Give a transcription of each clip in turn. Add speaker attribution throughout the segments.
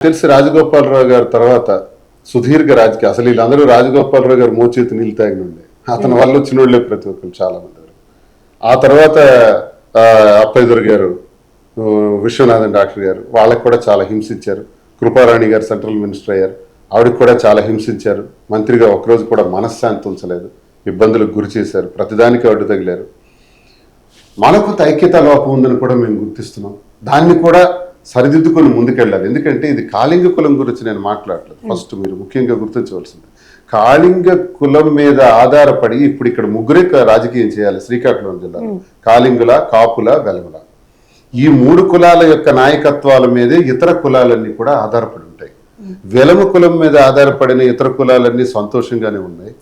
Speaker 1: తెలిసి రాజగోపాలరావు గారి తర్వాత సుదీర్ఘ రాజకీయ అసలు వీళ్ళందరూ రాజగోపాలరావు గారు మోచేతి నీళ్ళు తాగిన అతని వల్ల వచ్చిన వాళ్ళే ప్రతి ఒక్కరు చాలా మంది ఆ తర్వాత ఆ, గారు విశ్వనాథన్ డాక్టర్ గారు వాళ్ళకి కూడా చాలా హింసించారు. కృపారాణి గారు సెంట్రల్ మినిస్టర్ అయ్యారు. ఆవిడకి కూడా చాలా హింసించారు. మంత్రిగా ఒకరోజు కూడా మనశ్శాంతి ఉంచలేదు ఇబ్బందులకు గురి చేశారు. ప్రతిదానికి అడ్డు తగిలారు. మనకు ఐక్యత లోపం ఉందని కూడా మేము గుర్తిస్తున్నాం. దాన్ని కూడా సరిదిద్దుకొని ముందుకెళ్ళాలి. ఎందుకంటే ఇది కాళింగ కులం గురించి నేను మాట్లాడలేదు. ఫస్ట్ మీరు ముఖ్యంగా గుర్తించవలసింది. కాళింగ కులం మీద ఆధారపడి ఇప్పుడు ఇక్కడ ముగ్గురే రాజకీయం చేయాలి. శ్రీకాకుళం జిల్లాలో కాళింగుల కాపుల వెలముల. ఈ మూడు కులాల యొక్క నాయకత్వాల మీదే ఇతర కులాలన్నీ కూడా ఆధారపడి ఉంటాయి. వెలము కులం మీద ఆధారపడిన ఇతర కులాలన్నీ సంతోషంగానే ఉన్నాయి.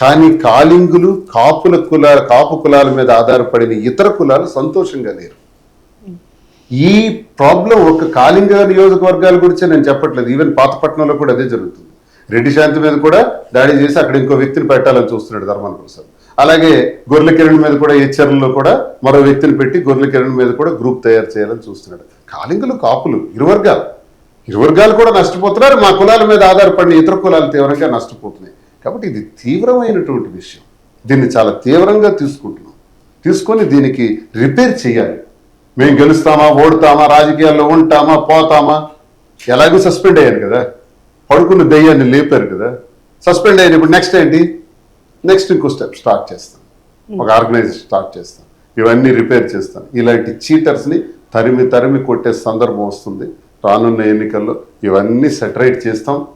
Speaker 1: కానీ కాళింగులు కాపుల కులాల కాపు కులాల మీద ఆధారపడిన ఇతర కులాలు సంతోషంగా లేరు. ఈ ప్రాబ్లం ఒక కాళింగ నియోజకవర్గాల గురించి నేను చెప్పట్లేదు. ఈవెన్ పాతపట్నంలో కూడా అదే జరుగుతుంది. రెడ్డి శాంతి మీద కూడా దాడి చేసి అక్కడ ఇంకో వ్యక్తిని పెట్టాలని చూస్తున్నాడు ధర్మాన ప్రసాద్. అలాగే గొర్రెల కిరణ్ మీద కూడా హెచ్చర్లలో కూడా మరో వ్యక్తిని పెట్టి గొర్రెల కిరణ్ మీద కూడా గ్రూప్ తయారు చేయాలని చూస్తున్నాడు. కాలింగులు కాపులు ఇరు వర్గాలు ఇరు వర్గాలు కూడా నష్టపోతున్నారు. మా కులాల మీద ఆధారపడిన ఇతర కులాలు తీవ్రంగా నష్టపోతున్నాయి. కాబట్టి ఇది తీవ్రమైనటువంటి విషయం. దీన్ని చాలా తీవ్రంగా తీసుకుంటున్నాం. తీసుకొని దీనికి రిపేర్ చేయాలి. మేము గెలుస్తామా ఓడుతామా రాజకీయాల్లో ఉంటామా పోతామా? ఎలాగో సస్పెండ్ అయ్యాను కదా. పడుకున్న దెయ్యాన్ని లేపారు కదా. సస్పెండ్ అయినప్పుడు నెక్స్ట్ ఏంటి? నెక్స్ట్ ఇంకో స్టెప్ స్టార్ట్ చేస్తాం. ఒక ఆర్గనైజేషన్ స్టార్ట్ చేస్తాం. ఇవన్నీ రిపేర్ చేస్తాం. ఇలాంటి చీటర్స్ని తరిమి తరిమి కొట్టే సందర్భం వస్తుంది. రానున్న ఎన్నికల్లో ఇవన్నీ సెటరేట్ చేస్తాం.